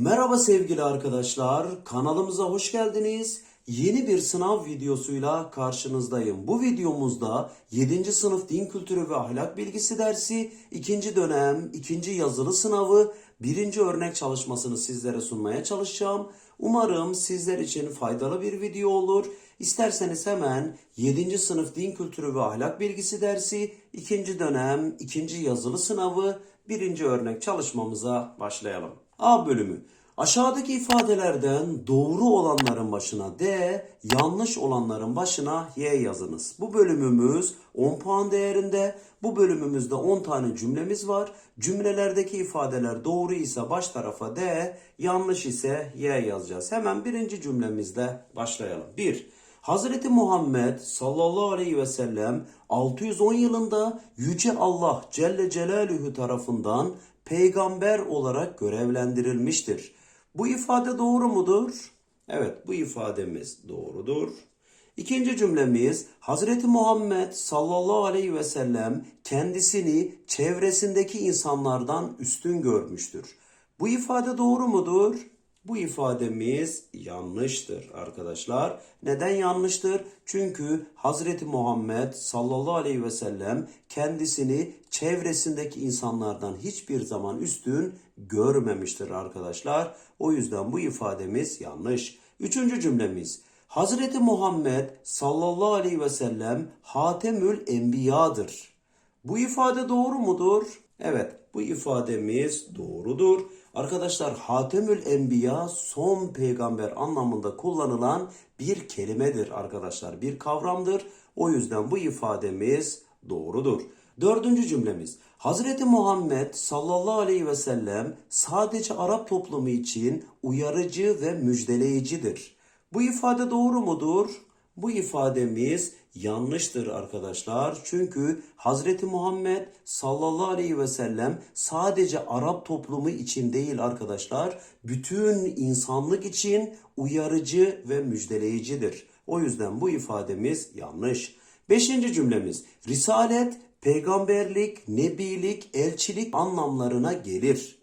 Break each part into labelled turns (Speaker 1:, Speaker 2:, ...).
Speaker 1: Merhaba sevgili arkadaşlar, kanalımıza hoş geldiniz. Yeni bir sınav videosuyla karşınızdayım. Bu videomuzda 7. sınıf din kültürü ve ahlak bilgisi dersi 2. dönem 2. yazılı sınavı 1. örnek çalışmasını sizlere sunmaya çalışacağım. Umarım sizler için faydalı bir video olur. İsterseniz hemen 7. sınıf din kültürü ve ahlak bilgisi dersi 2. dönem 2. yazılı sınavı 1. örnek çalışmamıza başlayalım. A bölümü. Aşağıdaki ifadelerden doğru olanların başına D, yanlış olanların başına Y yazınız. Bu bölümümüz 10 puan değerinde. Bu bölümümüzde 10 tane cümlemiz var. Cümlelerdeki ifadeler doğru ise baş tarafa D, yanlış ise Y yazacağız. Hemen birinci cümlemizle başlayalım. 1. Hazreti Muhammed sallallahu aleyhi ve sellem 610 yılında Yüce Allah Celle Celaluhu tarafından peygamber olarak görevlendirilmiştir. Bu ifade doğru mudur? Evet bu ifademiz doğrudur. İkinci cümlemiz Hazreti Muhammed sallallahu aleyhi ve sellem kendisini çevresindeki insanlardan üstün görmüştür. Bu ifade doğru mudur? Bu ifademiz yanlıştır arkadaşlar. Neden yanlıştır? Çünkü Hazreti Muhammed sallallahu aleyhi ve sellem kendisini çevresindeki insanlardan hiçbir zaman üstün görmemiştir arkadaşlar. O yüzden bu ifademiz yanlış. Üçüncü cümlemiz. Hazreti Muhammed sallallahu aleyhi ve sellem Hatemül Enbiya'dır. Bu ifade doğru mudur? Evet, bu ifademiz doğrudur. Arkadaşlar Hatemül Enbiya son peygamber anlamında kullanılan bir kelimedir arkadaşlar. Bir kavramdır. O yüzden bu ifademiz doğrudur. Dördüncü cümlemiz. Hazreti Muhammed sallallahu aleyhi ve sellem sadece Arap toplumu için uyarıcı ve müjdeleyicidir. Bu ifade doğru mudur? Bu ifademiz yanlıştır arkadaşlar. Çünkü Hazreti Muhammed sallallahu aleyhi ve sellem sadece Arap toplumu için değil arkadaşlar. Bütün insanlık için uyarıcı ve müjdeleyicidir. O yüzden bu ifademiz yanlış. Beşinci cümlemiz. Risalet, peygamberlik, nebilik, elçilik anlamlarına gelir.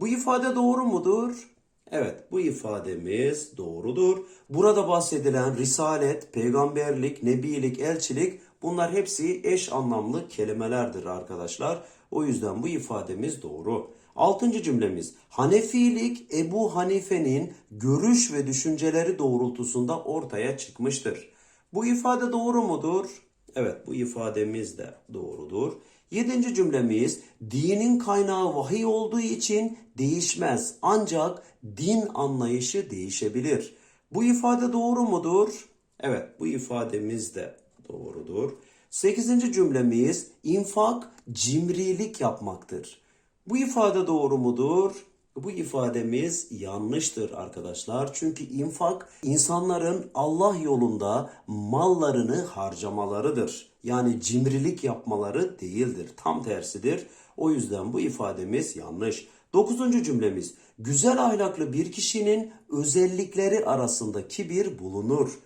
Speaker 1: Bu ifade doğru mudur? Evet bu ifademiz doğrudur. Burada bahsedilen risalet, peygamberlik, nebilik, elçilik bunlar hepsi eş anlamlı kelimelerdir arkadaşlar. O yüzden bu ifademiz doğru. Altıncı cümlemiz Hanefilik Ebu Hanife'nin görüş ve düşünceleri doğrultusunda ortaya çıkmıştır. Bu ifade doğru mudur? Evet bu ifademiz de doğrudur. Yedinci cümlemiz dinin kaynağı vahiy olduğu için değişmez ancak din anlayışı değişebilir. Bu ifade doğru mudur? Evet bu ifademiz de doğrudur. Sekizinci cümlemiz infak cimrilik yapmaktır. Bu ifade doğru mudur? Bu ifademiz yanlıştır arkadaşlar. Çünkü infak insanların Allah yolunda mallarını harcamalarıdır. Yani cimrilik yapmaları değildir. Tam tersidir. O yüzden bu ifademiz yanlış. Dokuzuncu cümlemiz. Güzel ahlaklı bir kişinin özellikleri arasında kibir bulunur.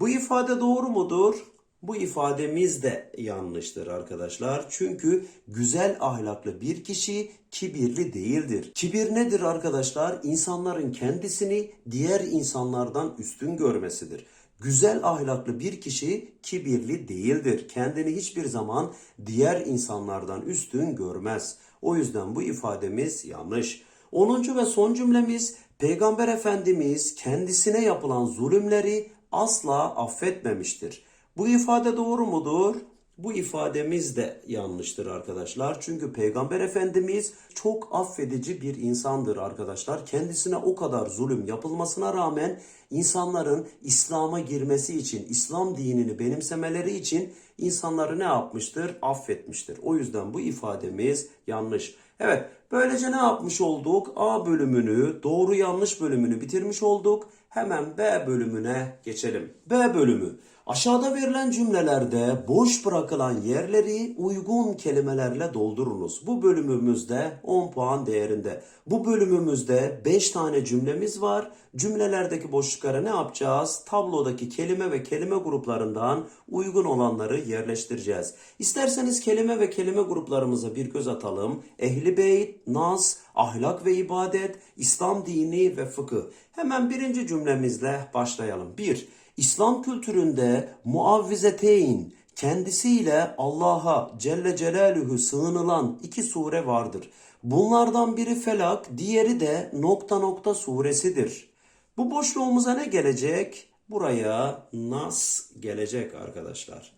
Speaker 1: Bu ifade doğru mudur? Bu ifademiz de yanlıştır arkadaşlar. Çünkü güzel ahlaklı bir kişi kibirli değildir. Kibir nedir arkadaşlar? İnsanların kendisini diğer insanlardan üstün görmesidir. Güzel ahlaklı bir kişi kibirli değildir. Kendini hiçbir zaman diğer insanlardan üstün görmez. O yüzden bu ifademiz yanlış. 10. ve son cümlemiz Peygamber Efendimiz kendisine yapılan zulümleri asla affetmemiştir. Bu ifade doğru mudur? Bu ifademiz de yanlıştır arkadaşlar. Çünkü Peygamber Efendimiz çok affedici bir insandır arkadaşlar. Kendisine o kadar zulüm yapılmasına rağmen insanların İslam'a girmesi için, İslam dinini benimsemeleri için insanları ne yapmıştır? Affetmiştir. O yüzden bu ifademiz yanlış. Evet, böylece ne yapmış olduk? A bölümünü, doğru yanlış bölümünü bitirmiş olduk. Hemen B bölümüne geçelim. B bölümü. Aşağıda verilen cümlelerde boş bırakılan yerleri uygun kelimelerle doldurunuz. Bu bölümümüzde 10 puan değerinde. Bu bölümümüzde 5 tane cümlemiz var. Cümlelerdeki boşluklara ne yapacağız? Tablodaki kelime ve kelime gruplarından uygun olanları yerleştireceğiz. İsterseniz kelime ve kelime gruplarımıza bir göz atalım. Ehli beyt, nas, ahlak ve ibadet, İslam dini ve fıkıh. Hemen birinci cümlemizle başlayalım. 1. İslam kültüründe muavvizeteyn, kendisiyle Allah'a Celle Celaluhu sığınılan iki sure vardır. Bunlardan biri Felak, diğeri de nokta nokta suresidir. Bu boşluğumuza ne gelecek? Buraya Nas gelecek arkadaşlar.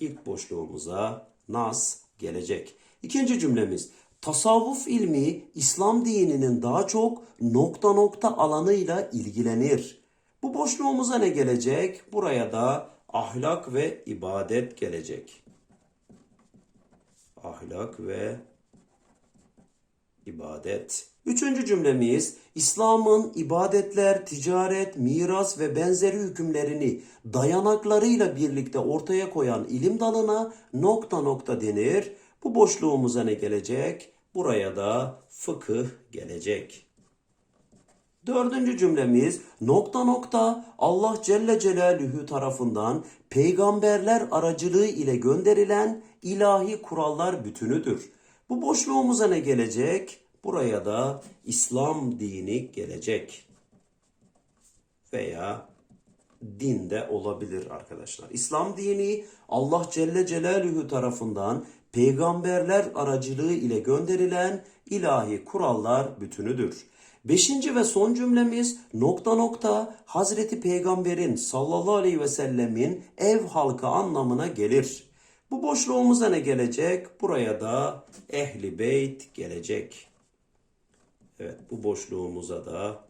Speaker 1: İlk boşluğumuza Nas gelecek. İkinci cümlemiz. Tasavvuf ilmi İslam dininin daha çok nokta nokta alanıyla ilgilenir. Bu boşluğumuza ne gelecek? Buraya da ahlak ve ibadet gelecek. Ahlak ve ibadet. Üçüncü cümlemiz İslam'ın ibadetler, ticaret, miras ve benzeri hükümlerini dayanaklarıyla birlikte ortaya koyan ilim dalına nokta nokta denir. Bu boşluğumuza ne gelecek? Buraya da fıkıh gelecek. Dördüncü cümlemiz nokta nokta Allah Celle Celaluhu tarafından peygamberler aracılığı ile gönderilen ilahi kurallar bütünüdür. Bu boşluğumuza ne gelecek? Buraya da İslam dini gelecek. Veya din de olabilir arkadaşlar. İslam dini Allah Celle Celaluhu tarafından peygamberler aracılığı ile gönderilen ilahi kurallar bütünüdür. Beşinci ve son cümlemiz nokta nokta Hazreti Peygamber'in sallallahu aleyhi ve sellemin ev halkı anlamına gelir. Bu boşluğumuza ne gelecek? Buraya da ehli beyt gelecek. Evet bu boşluğumuza da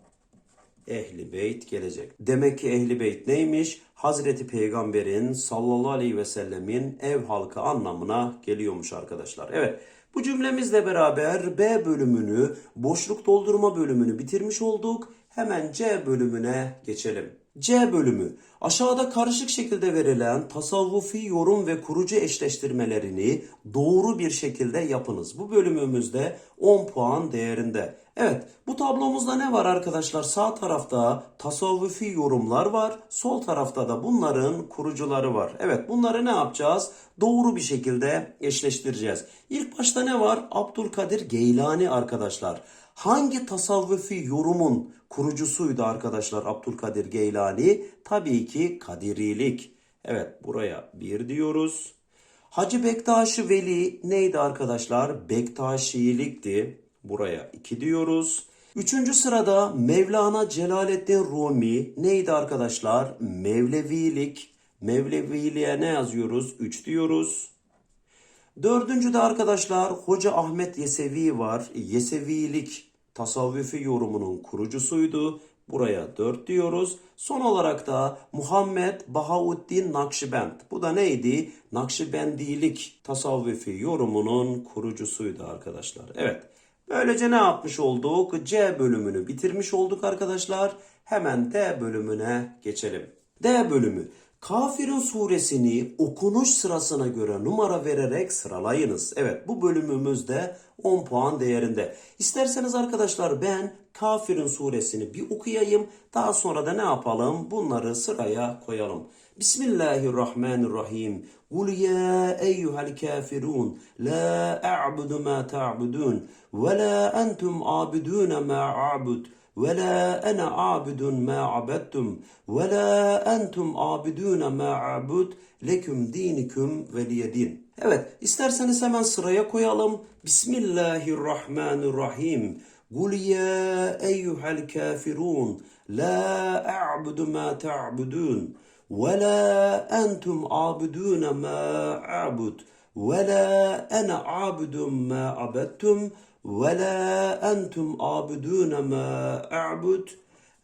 Speaker 1: Ehli Beyt gelecek. Demek ki Ehli Beyt neymiş? Hazreti Peygamber'in sallallahu aleyhi ve sellemin ev halkı anlamına geliyormuş arkadaşlar. Evet bu cümlemizle beraber B bölümünü, boşluk doldurma bölümünü bitirmiş olduk. Hemen C bölümüne geçelim. C bölümü aşağıda karışık şekilde verilen tasavvufi yorum ve kurucu eşleştirmelerini doğru bir şekilde yapınız. Bu bölümümüzde 10 puan değerinde. Evet bu tablomuzda ne var arkadaşlar? Sağ tarafta tasavvufi yorumlar var. Sol tarafta da bunların kurucuları var. Evet bunları ne yapacağız? Doğru bir şekilde eşleştireceğiz. İlk başta ne var? Abdülkadir Geylani arkadaşlar. Hangi tasavvufi yorumun kurucusuydu arkadaşlar Abdülkadir Geylani? Tabii ki Kadirilik. Evet buraya bir diyoruz. Hacı Bektaşi Veli neydi arkadaşlar? Bektaşilikti. Buraya 2 diyoruz. Üçüncü sırada Mevlana Celaleddin Rumi neydi arkadaşlar? Mevlevilik. Mevleviliğe ne yazıyoruz? 3 diyoruz. Dördüncüde arkadaşlar Hoca Ahmet Yesevi var. Yesevilik tasavvufi yorumunun kurucusuydu. Buraya 4 diyoruz. Son olarak da Muhammed Bahauddin Nakşibend. Bu da neydi? Nakşibendilik tasavvufi yorumunun kurucusuydu arkadaşlar. Evet. Böylece ne yapmış olduk? C bölümünü bitirmiş olduk arkadaşlar. Hemen D bölümüne geçelim. D bölümü. Kafirun suresini okunuş sırasına göre numara vererek sıralayınız. Evet bu bölümümüzde 10 puan değerinde. İsterseniz arkadaşlar ben Kafirun suresini bir okuyayım. Daha sonra da ne yapalım? Bunları sıraya koyalım. Bismillahirrahmanirrahim. Kul ya eyyuhel kafirun la a'budu ma ta'budun ve la entum abidun ma a'bud. ولا أنا عابد ما عبدتم ولا أنتم عابدون ما أعبد لكم دينكم ولي دين. Evet, isterseniz hemen sıraya koyalım. Bismillahirrahmanirrahim. Kul ya eyyuhel kafirun la a'budu ma ta'budun ve la entum abidun ma a'bud ve la ana abidun ve la entum abidune ma a'bud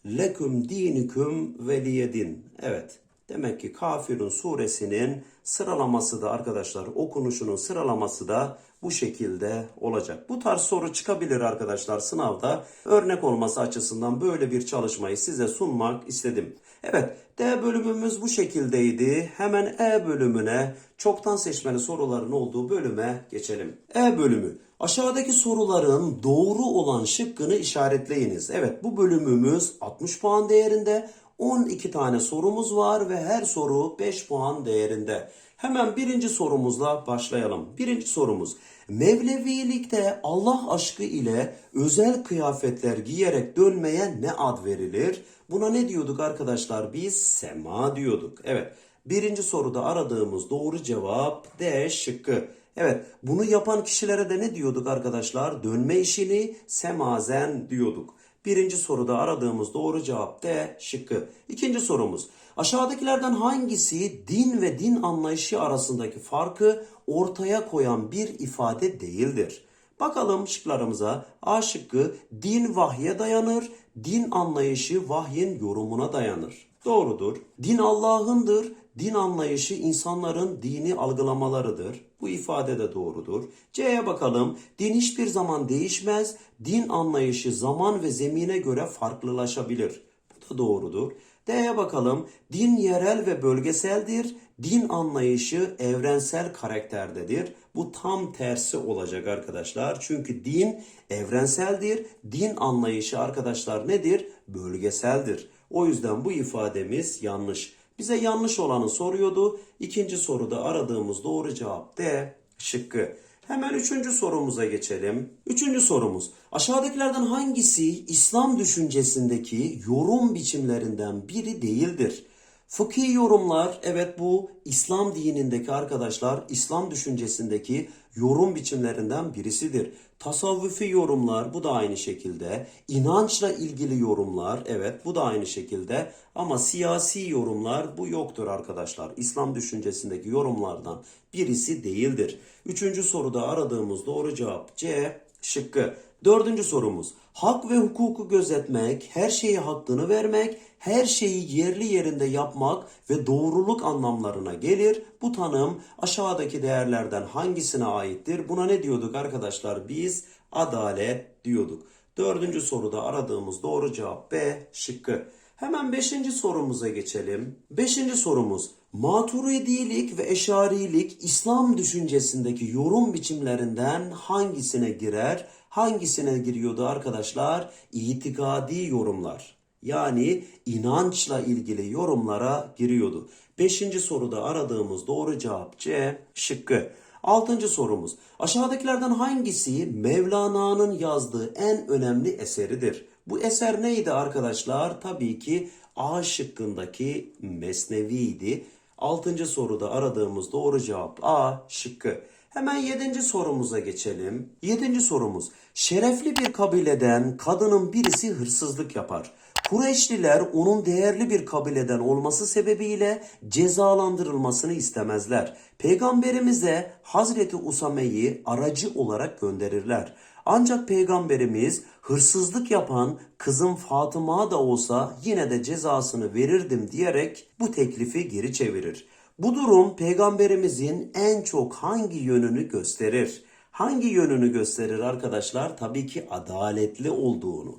Speaker 1: lekum dinikum veliyedin. Evet. Demek ki Kafirun suresinin sıralaması da arkadaşlar okunuşunun sıralaması da bu şekilde olacak. Bu tarz soru çıkabilir arkadaşlar sınavda. Örnek olması açısından böyle bir çalışmayı size sunmak istedim. Evet D bölümümüz bu şekildeydi. Hemen E bölümüne çoktan seçmeli soruların olduğu bölüme geçelim. E bölümü. Aşağıdaki soruların doğru olan şıkkını işaretleyiniz. Evet bu bölümümüz 60 puan değerinde. 12 tane sorumuz var ve her soru 5 puan değerinde. Hemen birinci sorumuzla başlayalım. Birinci sorumuz. Mevlevilikte Allah aşkı ile özel kıyafetler giyerek dönmeye ne ad verilir? Buna ne diyorduk arkadaşlar? Biz sema diyorduk. Evet. Birinci soruda aradığımız doğru cevap D şıkkı. Evet bunu yapan kişilere de ne diyorduk arkadaşlar? Dönme işini semazen diyorduk. Birinci soruda aradığımız doğru cevap D şıkkı. İkinci sorumuz. Aşağıdakilerden hangisi din ve din anlayışı arasındaki farkı ortaya koyan bir ifade değildir? Bakalım şıklarımıza. A şıkkı din vahye dayanır, din anlayışı vahyin yorumuna dayanır. Doğrudur. Din Allah'ındır, din anlayışı insanların dini algılamalarıdır. Bu ifade de doğrudur. C'ye bakalım. Din hiçbir zaman değişmez, din anlayışı zaman ve zemine göre farklılaşabilir. Bu da doğrudur. D'ye bakalım. Din yerel ve bölgeseldir. Din anlayışı evrensel karakterdedir. Bu tam tersi olacak arkadaşlar. Çünkü din evrenseldir. Din anlayışı arkadaşlar nedir? Bölgeseldir. O yüzden bu ifademiz yanlış. Bize yanlış olanı soruyordu. İkinci soruda aradığımız doğru cevap D şıkkı. Hemen üçüncü sorumuza geçelim. Üçüncü sorumuz. Aşağıdakilerden hangisi İslam düşüncesindeki yorum biçimlerinden biri değildir? Fıkhi yorumlar, evet bu İslam dinindeki arkadaşlar İslam düşüncesindeki yorum biçimlerinden birisidir. Tasavvufi yorumlar bu da aynı şekilde. İnançla ilgili yorumlar evet bu da aynı şekilde. Ama siyasi yorumlar bu yoktur arkadaşlar. İslam düşüncesindeki yorumlardan birisi değildir. Üçüncü soruda aradığımız doğru cevap C şıkkı. Dördüncü sorumuz. Hak ve hukuku gözetmek, her şeye hakkını vermek, her şeyi yerli yerinde yapmak ve doğruluk anlamlarına gelir. Bu tanım aşağıdaki değerlerden hangisine aittir? Buna ne diyorduk arkadaşlar? Biz adalet diyorduk. Dördüncü soruda aradığımız doğru cevap B şıkkı. Hemen beşinci sorumuza geçelim. Beşinci sorumuz. Maturidilik ve eşarilik İslam düşüncesindeki yorum biçimlerinden hangisine girer? Hangisine giriyordu arkadaşlar? İtikadi yorumlar. Yani inançla ilgili yorumlara giriyordu. Beşinci soruda aradığımız doğru cevap C şıkkı. Altıncı sorumuz. Aşağıdakilerden hangisi Mevlana'nın yazdığı en önemli eseridir? Bu eser neydi arkadaşlar? Tabii ki A şıkkındaki Mesnevi'ydi. Altıncı soruda aradığımız doğru cevap A şıkkı. Hemen yedinci sorumuza geçelim. Yedinci sorumuz. Şerefli bir kabileden kadının birisi hırsızlık yapar. Kureyşliler onun değerli bir kabileden olması sebebiyle cezalandırılmasını istemezler. Peygamberimize Hazreti Usame'yi aracı olarak gönderirler. Ancak peygamberimiz hırsızlık yapan kızım Fatıma da olsa yine de cezasını verirdim diyerek bu teklifi geri çevirir. Bu durum peygamberimizin en çok hangi yönünü gösterir? Hangi yönünü gösterir arkadaşlar? Tabii ki adaletli olduğunu.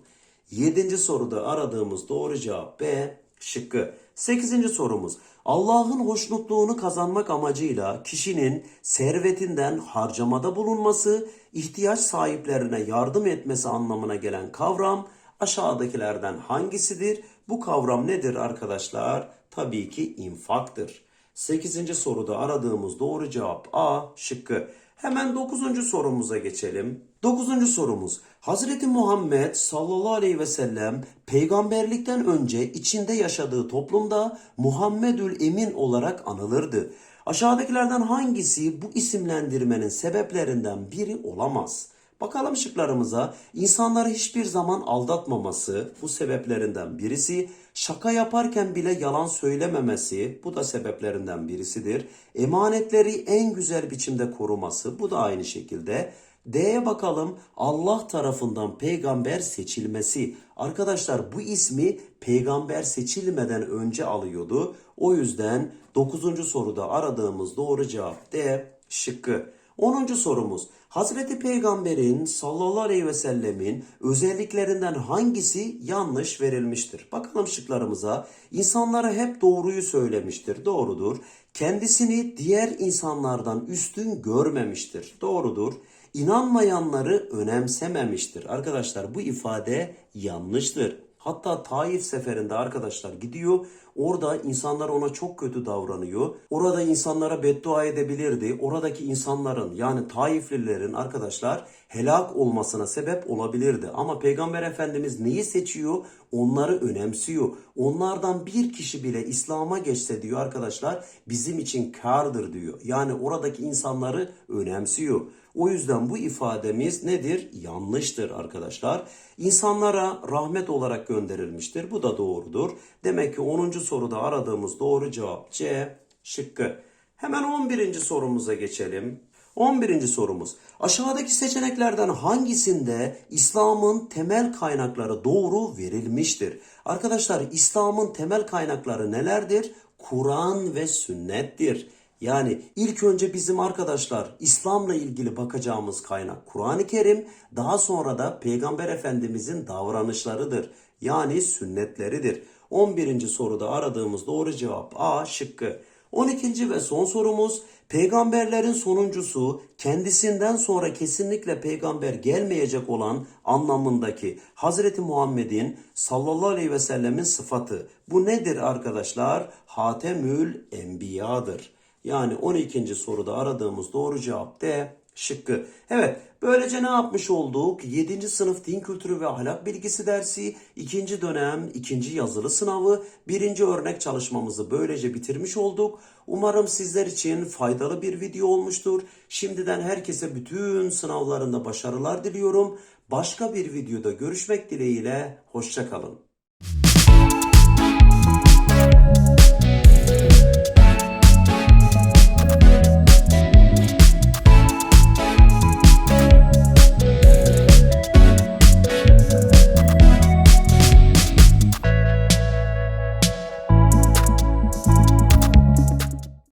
Speaker 1: Yedinci soruda aradığımız doğru cevap B şıkkı. Sekizinci sorumuz. Allah'ın hoşnutluğunu kazanmak amacıyla kişinin servetinden harcamada bulunması, ihtiyaç sahiplerine yardım etmesi anlamına gelen kavram aşağıdakilerden hangisidir? Bu kavram nedir arkadaşlar? Tabii ki infaktır. 8. soruda aradığımız doğru cevap A şıkkı. Hemen 9. sorumuza geçelim. 9. sorumuz. Hazreti Muhammed sallallahu aleyhi ve sellem peygamberlikten önce içinde yaşadığı toplumda Muhammedül Emin olarak anılırdı. Aşağıdakilerden hangisi bu isimlendirmenin sebeplerinden biri olamaz? Bakalım şıklarımıza. İnsanları hiçbir zaman aldatmaması bu sebeplerinden birisi. Şaka yaparken bile yalan söylememesi bu da sebeplerinden birisidir. Emanetleri en güzel biçimde koruması bu da aynı şekilde. D'ye bakalım Allah tarafından peygamber seçilmesi. Arkadaşlar bu ismi peygamber seçilmeden önce alıyordu. O yüzden 9. soruda aradığımız doğru cevap D şıkkı. 10. sorumuz. Hazreti Peygamber'in sallallahu aleyhi ve sellemin özelliklerinden hangisi yanlış verilmiştir? Bakalım şıklarımıza. İnsanlara hep doğruyu söylemiştir. Doğrudur. Kendisini diğer insanlardan üstün görmemiştir. Doğrudur. İnanmayanları önemsememiştir. Arkadaşlar bu ifade yanlıştır. Hatta Taif seferinde arkadaşlar gidiyor. Orada insanlar ona çok kötü davranıyor. Orada insanlara beddua edebilirdi. Oradaki insanların yani Taiflilerin arkadaşlar helak olmasına sebep olabilirdi. Ama Peygamber Efendimiz neyi seçiyor? Onları önemsiyor. Onlardan bir kişi bile İslam'a geçse diyor arkadaşlar bizim için kardır diyor. Yani oradaki insanları önemsiyor. O yüzden bu ifademiz nedir? Yanlıştır arkadaşlar. İnsanlara rahmet olarak gönderilmiştir. Bu da doğrudur. Demek ki 10. soruda aradığımız doğru cevap C şıkkı. Hemen 11. sorumuza geçelim. 11. sorumuz. Aşağıdaki seçeneklerden hangisinde İslam'ın temel kaynakları doğru verilmiştir? Arkadaşlar İslam'ın temel kaynakları nelerdir? Kur'an ve sünnettir. Yani ilk önce bizim arkadaşlar İslam'la ilgili bakacağımız kaynak Kur'an-ı Kerim, daha sonra da Peygamber Efendimizin davranışlarıdır. Yani sünnetleridir. 11. soruda aradığımız doğru cevap A şıkkı. 12. ve son sorumuz peygamberlerin sonuncusu kendisinden sonra kesinlikle peygamber gelmeyecek olan anlamındaki Hazreti Muhammed'in sallallahu aleyhi ve sellemin sıfatı. Bu nedir arkadaşlar? Hatemül Enbiya'dır. Yani 12. soruda aradığımız doğru cevap D şıkkı. Evet böylece ne yapmış olduk? 7. sınıf din kültürü ve ahlak bilgisi dersi 2. dönem 2. yazılı sınavı 1. örnek çalışmamızı böylece bitirmiş olduk. Umarım sizler için faydalı bir video olmuştur. Şimdiden herkese bütün sınavlarında başarılar diliyorum. Başka bir videoda görüşmek dileğiyle hoşçakalın.